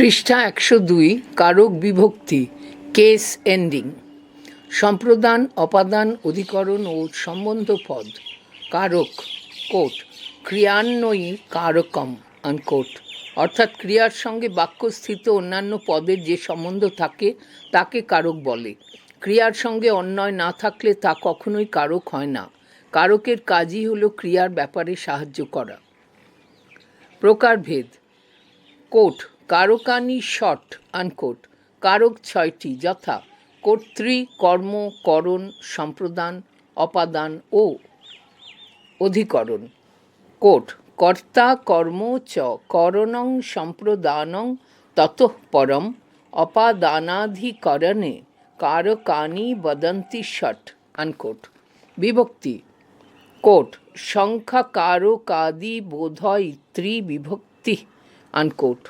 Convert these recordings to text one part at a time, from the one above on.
পৃষ্ঠা একশো দুই, কারক বিভক্তি, কেস এন্ডিং সম্প্রদান, অপাদান, অধিকরণ ও সম্বন্ধ পদ, কারক কোট ক্রিয়ান্বয়ী কারকম আনকোট অর্থাৎ ক্রিয়ার সঙ্গে বাক্যস্থিত অন্যান্য পদের যে সম্বন্ধ থাকে, তাকে কারক বলে। ক্রিয়ার সঙ্গে অন্যয় না থাকলে তা কখনোই কারক হয় না। কারকের কাজই হলো ক্রিয়ার ব্যাপারে সাহায্য করা। প্রকারভেদ কোট কারকানি শট আনকোট কারক ছয়টি, যথা কর্তৃ কর্ম, করণ, সম্প্রদান, অপাদান ও অধিকরণ। কোট, কর্তা, কর্ম চ, করণং, সম্প্রদানং, তত পরম, অপাদানাধিকরণে কারকানি বদন্তি ষট আনকোট বিভক্তি, কোট সংখ্যা কারকাদি বোধয় ত্রিবিভক্তি আনকোট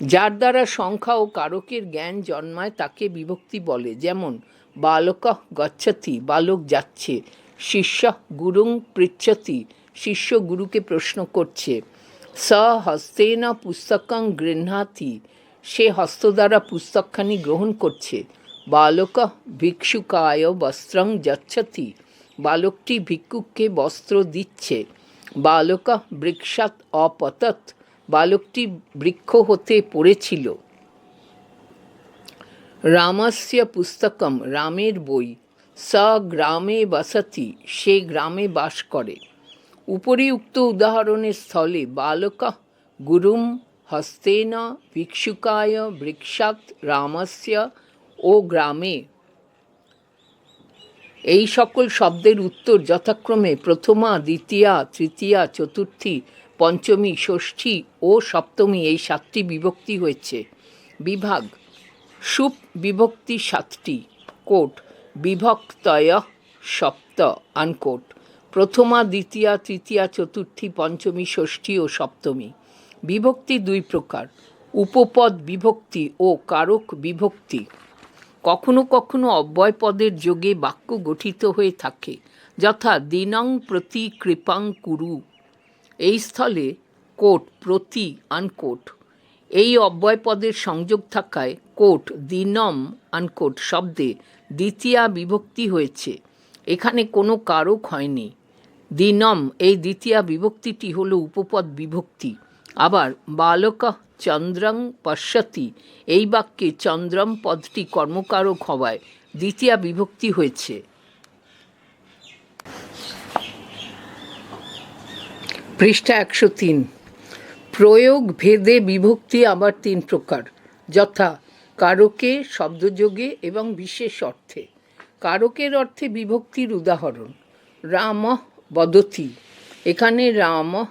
যার দ্বারা সংখ্যা ও কারকের জ্ঞান জন্মায় তাকে বিভক্তি বলে। যেমন, বালক গচ্ছতি, বালক যাচ্ছে, শিষ্য গুরুং পৃচ্ছতি, শিষ্য গুরুকে প্রশ্ন করছে, স হস্তেন পুস্তকং গৃহ্ণাতি, সে হস্ত দ্বারা পুস্তকখানি গ্রহণ করছে, বালক ভিক্ষুকায় বস্ত্রং যাচ্ছতি, বালকটি ভিক্ষুককে বস্ত্র দিচ্ছে, বালক বৃক্ষাৎ অপতত বালকটি বৃক্ষ হতে পড়েছিল। রামস্য পুস্তকম, রামের বই। স গ্রামে বসতি, সে গ্রামে বাস করে। উপরিউক্ত উদাহরণের স্থলে বালক গুরুম হস্তেন ভিক্ষুকায় বৃক্ষাৎ রামস্য ও গ্রামে। এই সকল শব্দের উত্তর যথাক্রমে প্রথমা, দ্বিতীয়া, তৃতীয়া, চতুর্থী পঞ্চমী, ষষ্ঠী ও সপ্তমী এই সাতটি বিভক্তি হয়েছে। বিভাগ, সুপ বিভক্তি সাতটি, কোট, বিভক্তয় সপ্ত, আনকোট। প্রথমা, দ্বিতীয়া, তৃতীয়া, চতুর্থী, পঞ্চমী, ষষ্ঠী ও সপ্তমী। বিভক্তি দুই প্রকার, উপপদ বিভক্তি ও কারক বিভক্তি। কখনো কখনো অব্যয় পদের যোগে বাক্য গঠিত হয়ে থাকে, যথা দিনং প্রতি কৃপাং কুরু। এই স্থলে কোট প্রতি আনকোট। এই অব্যয় পদের সংযোগ থাকায় কোট দিনম আনকোট শব্দে দ্বিতীয়া বিভক্তি হয়েছে। এখানে কোনো কারক হয়নি। দিনম এই দ্বিতীয়া বিভক্তিটি হল উপপদ বিভক্তি। আবার বালক চন্দ্রং পশ্যতি, এই বাক্যে চন্দ্রম পদটি কর্মকারক হওয়ায় দ্বিতীয়া বিভক্তি হয়েছে। পৃষ্ঠা একশো তিন। প্রয়োগ ভেদে বিভক্তি আবার তিন প্রকার। যথা কারকে শব্দযোগে এবং বিশেষ অর্থে। কারকের অর্থে বিভক্তির উদাহরণ। রাম বদতি। এখানে রাম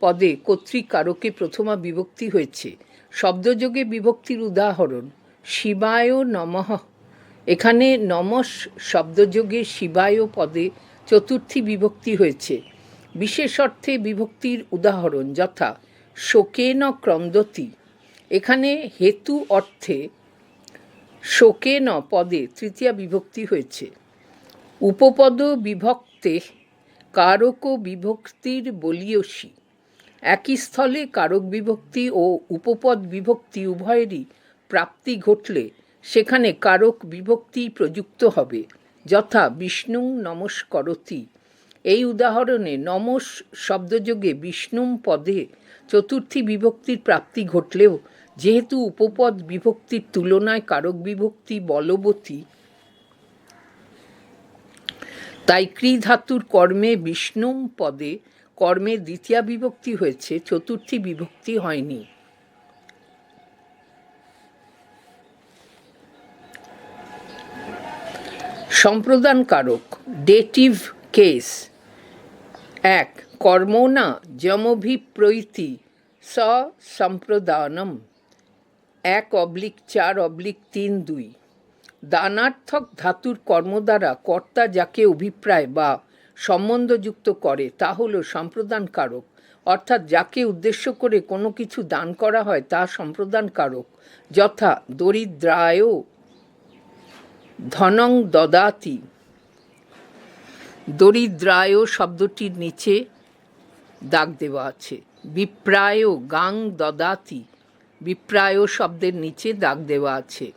পদে কর্তৃক কারকে প্রথমা বিভক্তি হয়েছে। শব্দযোগে বিভক্তির উদাহরণ, শিবায় নমঃ। এখানে নমস শব্দযোগে শিবায় পদে চতুর্থী বিভক্তি হয়েছে। বিশেষ অর্থে বিভক্তির উদাহরণ যথা শোকেন ক্রন্দতি। এখানে হেতু অর্থে শোকেন পদে তৃতীয়া বিভক্তি হয়েছে। উপপদ বিভক্তে কারক বিভক্তির বলিয়সী। একই স্থলে কারক বিভক্তি ও উপপদ বিভক্তি উভয়েরই প্রাপ্তি ঘটলে সেখানে কারক বিভক্তি প্রযুক্ত হবে, যথা বিষ্ণু নমস্করতি। এই উদাহরণে নমস শব্দযোগে বিষ্ণুম পদে চতুর্থী বিভক্তির প্রাপ্তি ঘটলেও, যেহেতু উপপদ বিভক্তির তুলনায় কারক বিভক্তি বলবতী, তাই ক্রি ধাতুর কর্মে বিষ্ণুম পদে কর্মে দ্বিতীয়া বিভক্তি হয়েছে, চতুর্থী বিভক্তি হয়নি। সম্প্রদান কারক, ডেটিভ কেস এক কর্মণা যমভিপ্রৈতি স সম্প্রদানম এক অবলিক, চার অবলিক, তিন দুই। দানার্থক ধাতুর কর্ম দ্বারা কর্তা যাকে অভিপ্রায় বা সম্বন্ধযুক্ত করে, তা হল সম্প্রদান কারক অর্থাৎ যাকে উদ্দেশ্য করে কোনো কিছু দান করা হয়, তা সম্প্রদান কারক যথা দরিদ্রায় ধনং দদাতি। দরিদ্রায় শব্দটির নিচে দাগ দেওয়া আছে। বিপ্রায় গাং দদাতি বিপ্রায় শব্দের নিচে দাগ দেওয়া আছে।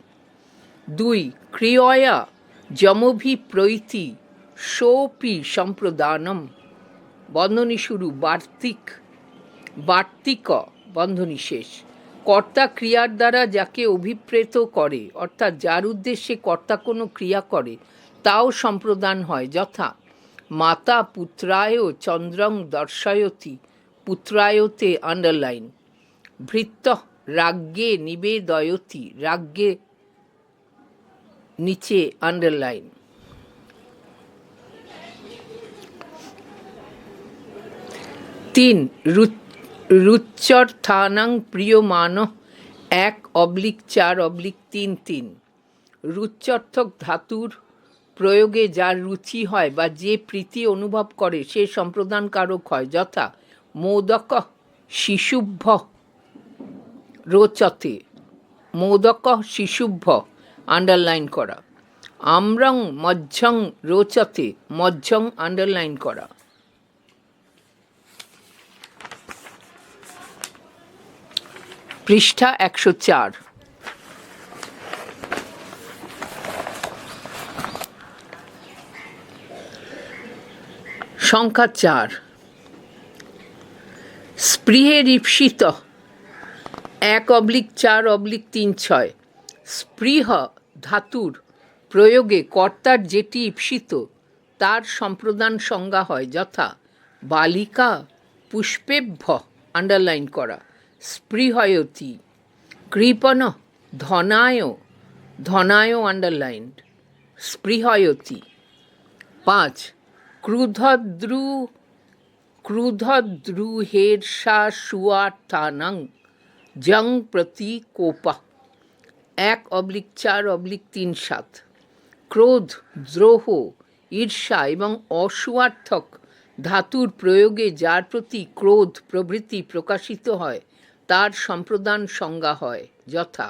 দুই, ক্রিয়য়া যমভিপ্রৈতি সোপি সম্প্রদানম বন্ধনী শুরু বার্তিক বার্তিক বন্ধনী শেষ কর্তা ক্রিয়ার দ্বারা যাকে অভিপ্রেত করে, অর্থাৎ যার উদ্দেশ্যে কর্তা কোনো ক্রিয়া করে, তাও সম্প্রদান হয়, যথা মাতা পুত্রায় চন্দ্রং দর্শয়তি, পুত্রায়তে আন্ডারলাইন ভৃত্য, রাজ্ঞে নিবেদয়তি, রাজ্ঞে নিচে আন্ডারলাইন তিন রুচ্চর থানাং প্রিয় প্রিয়মান, এক অবলিক, চার অবলিক, তিন তিন। রুচ্চর্থক ধাতুর প্রয়োগে যার রুচি হয় বা যে প্রীতি অনুভব করে, সে সম্প্রদান কারক হয়। যথা মোদক শিশুভ্য রোচতে। মোদক শিশুভ্য আন্ডারলাইন করা। আমরং মধ্যং রোচতে মধ্যং আন্ডারলাইন করা। পৃষ্ঠা একশো চার। সংখ্যা চার। স্পৃহের ঈপ্সিত এক অবলিক চার অবলিক তিন ছয়। স্পৃহ ধাতুর প্রয়োগে কর্তার যেটি ঈপ্সিত, তার সম্প্রদান সংজ্ঞা হয় যথা বালিকা পুষ্পেভ্য আন্ডারলাইন করা। স্পৃহয়তি, কৃপণ, ধনায় ধনায় আন্ডারলাইন স্পৃহয়তি, পাঁচ ক্রুধদ্রু ক্রুধদ্রুহের্ষা সুয়ার্থানাং জং প্রতি কোপা। এক অবলিক চার অবলিক তিন সাত। ক্রোধ, দ্রোহ, ঈর্ষা এবং অসুয়ার্থক ধাতুর প্রয়োগে যার প্রতি ক্রোধ প্রভৃতি প্রকাশিত হয়, তার সম্প্রদান সংজ্ঞা হয় যথা,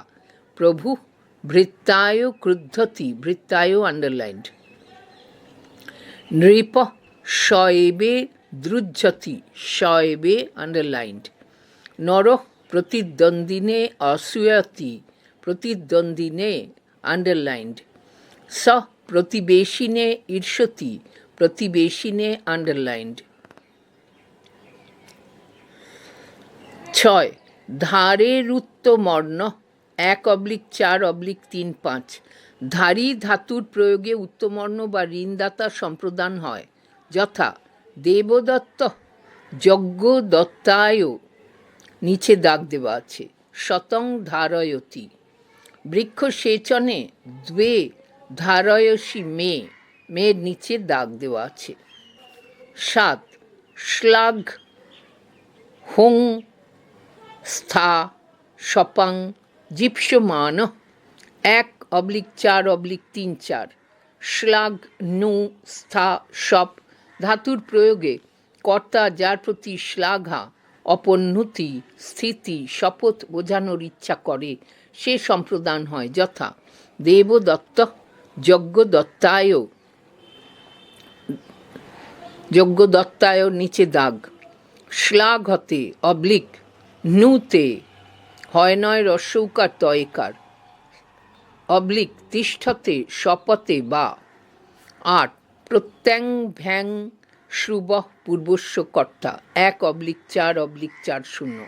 প্রভু, ভৃত্তায় ক্রুদ্ধতি, ভৃত্তায় আন্ডারলাইন্ড নৃপ শয়েবে দ্রুজ্জতি শয়েবে আন্ডারলাইন্ড নর প্রতিদ্বন্দ্বিনে অসূয়তি প্রতিদ্বন্দ্বিনে আন্ডারলাইন্ড স প্রতিবেশিনে ঈর্ষতি, প্রতিবেশিনে আন্ডারলাইন্ড ছয় ধারের উত্তমর্ণ এক অবলিক, চার অবলিক, তিন পাঁচ। ধারী ধাতুর প্রয়োগে উত্তমর্ণ বা ঋণদাতা সম্প্রদান হয়। যথা, দেবদত্ত যজ্ঞ দত্তায় নিচে দাগ দেওয়া আছে। শতং ধারয়তি। বৃক্ষ সেচনে দ্বে ধারয়সী মে মেয়ের নিচে দাগ দেওয়া আছে। সাত, শ্লাঘ হোং স্থা সপাং জিপসমান। এক অবলিক চার, অবলিক তিন, চার। শ্লাঘ, নু, স্থা, সপ, ধাতুর প্রয়োগে কর্তা যার প্রতি শ্লাঘা, অপন্নতি, স্থিতি, শপথ বোঝানোর ইচ্ছা করে, সে সম্প্রদান হয় যথা। দেবদত্ত যজ্ঞদত্তায় যজ্ঞদত্তায় নিচে দাগ। শ্লাঘতে অবলিক, নুতে, হয় নয় রস্যৌকার তয়কার অবলিক তিষ্ঠতে, শপথে বা আট প্রত্যং ভ্যাং শ্রুব পূর্বস্ব কর্তা। এক অবলিক চার অবলিক চার শূন্য।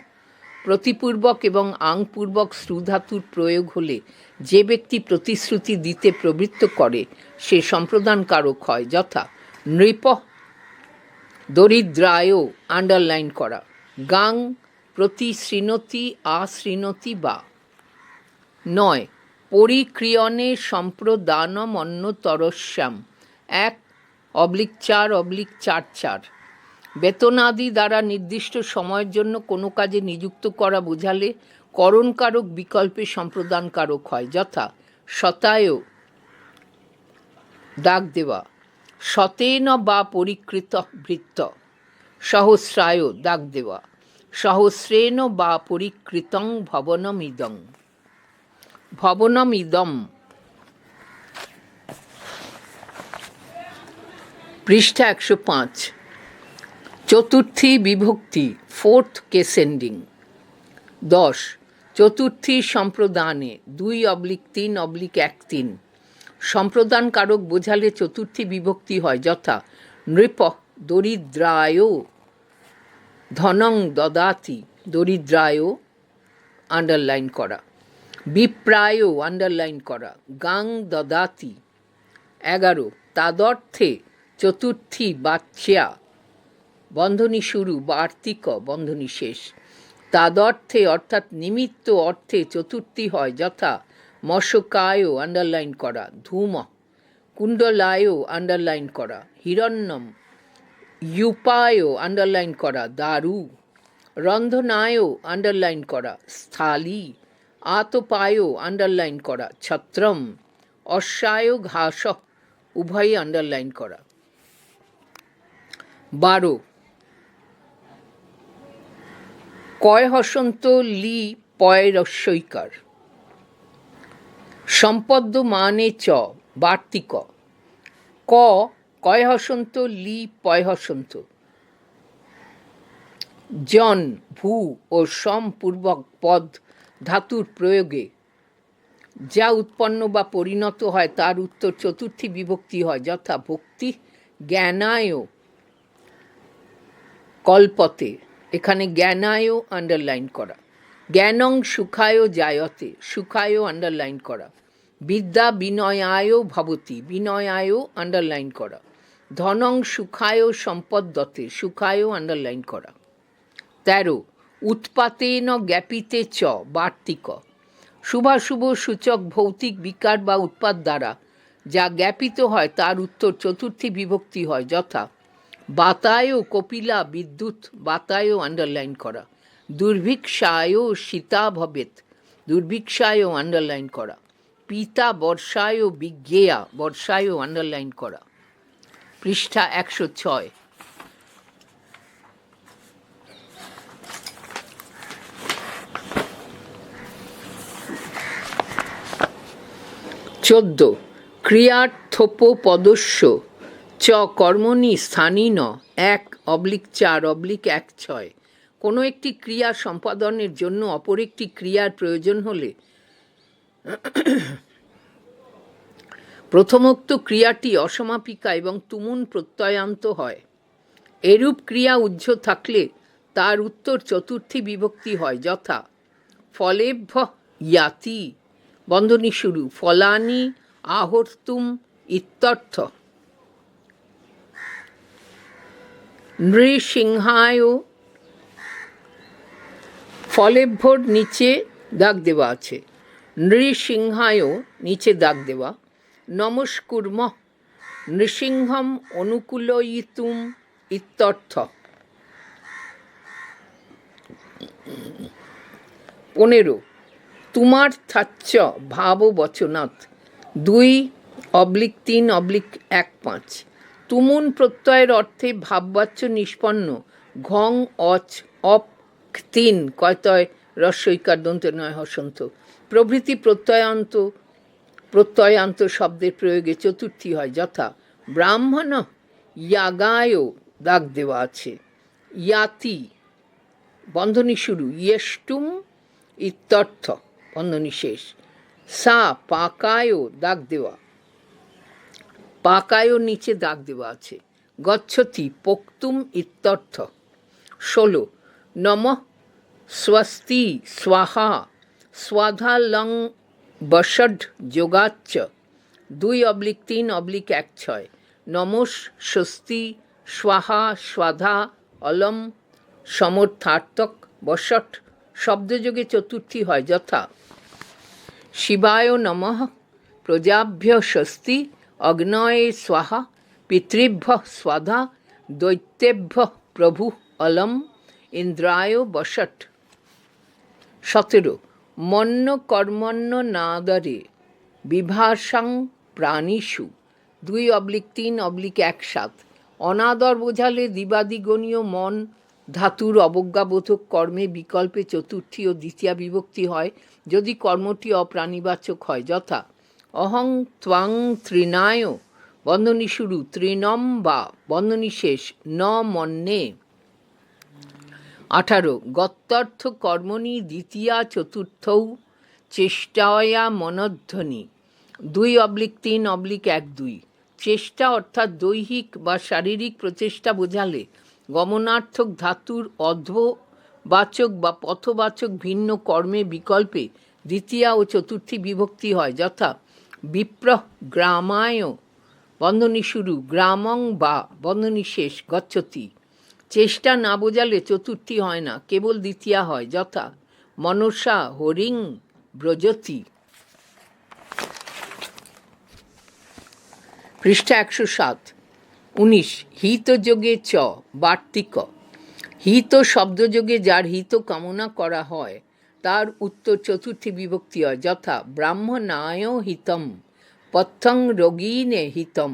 প্রতিপূর্বক এবং আংপূর্বক শ্রুধাতুর প্রয়োগ হলে যে ব্যক্তি প্রতিশ্রুতি দিতে প্রবৃত্ত করে, সে সম্প্রদান কারক হয়, যথা নৃপ দরিদ্রায়ও আন্ডারলাইন করা। গাং প্রতি শ্রীণতি আশ্রীণতি বা নয় পরিক্রিয়ণে সম্প্রদানম অন্যতরস্যাম এক, অবলিক চার অবলিক চার চার। বেতনাদি দ্বারা নির্দিষ্ট সময়ের জন্য কোনো কাজে নিযুক্ত করা বোঝালে করণকারক বিকল্পে সম্প্রদানকারক হয়, যথা শতায় দাগ দেওয়া। শতেন বা পরিকৃত বৃত্ত, সহস্রায় দাগ দেওয়া। সহস্রেণ বা পরিকৃতং ভবনমিদং। ভবনমিদম। পৃষ্ঠা একশো পাঁচ। চতুর্থী বিভক্তি, ফোর্থ কেসেন্ডিং দশ, চতুর্থী সম্প্রদানে, দুই অবলিক তিন অবলিক এক তিন। সম্প্রদান কারক বোঝালে চতুর্থী বিভক্তি হয় যথা নৃপ দরিদ্রায়, ধনং দদাতি দরিদ্রায় আন্ডারলাইন করা। বিপ্রায় আন্ডারলাইন করা। গাং দদাতি। এগারো, তাদর্থে চতুর্থী বাচ্চা। বন্ধনী শুরু, বার্তিক, বন্ধনী শেষ। তাদর্থে অর্থাৎ নিমিত্ত অর্থে চতুর্থী হয় যথা মশকায়ও আন্ডারলাইন করা। ধূম, কুণ্ডলায়ও আন্ডারলাইন করা। হিরণ্যম, ইউপায়ও আন্ডারলাইন করা। দারু, রন্ধনায়ও আন্ডারলাইন করা। স্থালি আতপায় আন্ডারলাইন করা, ছত্রম অশ্বায় ঘাস, উভয়ই আন্ডারলাইন করা। বারো, কয় হসন্ত লি পয় রস্যইকার সম্পদ্য মানে চ বার্তিক ক, কয় হসন্ত লি পয় হসন্ত। জন, ভূ ও সম পূর্বক পদ ধাতুর প্রয়োগে যা উৎপন্ন বা পরিণত হয় তার উত্তর চতুর্থী বিভক্তি হয়, যথা ভক্তি, জ্ঞানায় কল্পতে। এখানে জ্ঞানায়ও আন্ডারলাইন করা। জ্ঞানং সুখায় জায়তে সুখায়ও আন্ডারলাইন করা। বিদ্যা বিনয়ায়ও ভবতি বিনয়ায়ও আন্ডারলাইন করা। ধনং সুখায় সম্পদ্যতে সুখায়ও আন্ডারলাইন করা। তেরো উৎপাতেন জ্ঞাপিতে চ, বার্তিক। শুভাশুভ সূচক ভৌতিক বিকার বা উৎপাদ দ্বারা, যা জ্ঞাপিত হয়, তার উত্তর চতুর্থী বিভক্তি হয়, যথা বাতায়ও কপিলা বিদ্যুৎ বাতায়ও আন্ডারলাইন করা। দুর্ভিক্ষায়ও সীতা ভবেত দুর্ভিক্ষায়ও আন্ডারলাইন করা। পিতা বর্ষায়ও বিজ্ঞেয়া বর্ষায়ও আন্ডারলাইন করা। পৃষ্ঠা একশো ছয়। চোদ্দ ক্রিয়ার্থপ পদস্য চ, কর্মণি স্থানীন, এক, অবলিক চার, অবলিক এক, ছয়। কোনো একটি ক্রিয়া সম্পাদনের জন্য অপর একটি ক্রিয়ার প্রয়োজন হলে প্রথমোক্ত ক্রিয়াটি অসমাপিকা এবং তুমুন প্রত্যয়ান্ত হয়। এরূপ ক্রিয়া উজ্জ্ব থাকলে তার উত্তর চতুর্থী বিভক্তি হয়, যথা ফলেভ্য ইয়াতি। বন্ধনী শুরু। ফলানি, আহর্তুম, ইত্যর্থ। নৃসিংহায় ফলেভ্যর নিচে দাগ দেওয়া আছে। নৃসিংহায় নিচে দাগ দেওয়া। নমস্কুর্ম, নৃসিংহম অনুকূলয়িতুম, ইত্যর্থ। পনেরো। তোমার থাচ্চ ভাব বচনাথ। দুই, অবলিক তিন, অবলিক এক, পাঁচ। তুমুন প্রত্যয়ের অর্থে ভাববাচ্য নিষ্পন্ন। ঘং, অচ, অপ তিন কয়তয় রস্যইকার দন্তে নয় হসন্ত। প্রভৃতি প্রত্যয়ান্ত প্রত্যয়ান্ত শব্দের প্রয়োগে চতুর্থী হয় যথা। ব্রাহ্মণ ইয়াগায়ও দাগ দেওয়া আছে। ইয়াতি, বন্ধনী শুরু, ইয়েষ্টুম ইত্যর্থ। বন্ধনী শেষ সা, পাকায়ও দাগ দেওয়া। পাকায়ও নিচে দাগ দেওয়া আছে। গচ্ছতি পোক্তুম ইত্যর্থ। ষোলো, নম স্বস্তি স্বাহা স্বাধা লং বষড যোগাচ্চ। দুই অবলিক তিন অবলিক এক ছয় নমস স্বস্তি স্বাহা স্বাধা অলম সমর্থার্থক বষট শব্দযোগে চতুর্থী হয় যথা। শিবায় নমঃ। প্রজাভ্য স্বস্তি, অগ্নয়ে স্বাহা, পিতৃভ্য স্বাধা, দৈত্যেভ্য প্রভু অলম, ইন্দ্রায় বষট সতেরো মন্য কর্মণ্য নাদরে বিভাসাং প্রাণীষু। দুই অবলিক, তিন অবলিক এক সাত অনাদর বোঝালে দিবাদিগণীয় মন ধাতুর অবজ্ঞাবোধক কর্মে বিকল্পে চতুর্থী ও দ্বিতীয় বিভক্তি হয় যদি কর্মটি অপ্রাণীবাচক হয়। যথা, অহং ত্বাং তৃণায় বন্ধনী শুরু তৃণম বা বন্ধনী শেষ, ন মন্যে আঠারো, গত্যর্থ কর্মণি দ্বিতীয়া চতুর্থৌ চেষ্টায়া মনধ্বনি। দুই অবলিক তিন অবলিক এক দুই। চেষ্টা অর্থাৎ দৈহিক বা শারীরিক প্রচেষ্টা বোঝালে গমনার্থক ধাতুর অর্ধবাচক বা পথবাচক ভিন্ন কর্মে বিকল্পে দ্বিতীয়া ও চতুর্থী বিভক্তি হয়, যথা বিপ্র গ্রামায় বন্ধনী শুরু, গ্রামং বা বন্ধনী শেষ, গচ্ছতি। চেষ্টা না বোঝালে চতুর্থী হয় না, কেবল দ্বিতীয়া হয়, যথা মনসা হরিং ব্রজতি। পৃষ্ঠা একশো সাত। উনিশ, হিতযোগে চ বার্তিক হিত শব্দযোগে যার হিত কামনা করা হয়, তার উত্তর চতুর্থী বিভক্তি হয়, যথা ব্রাহ্মণায় হিতম, পথং রোগীনে হিতম।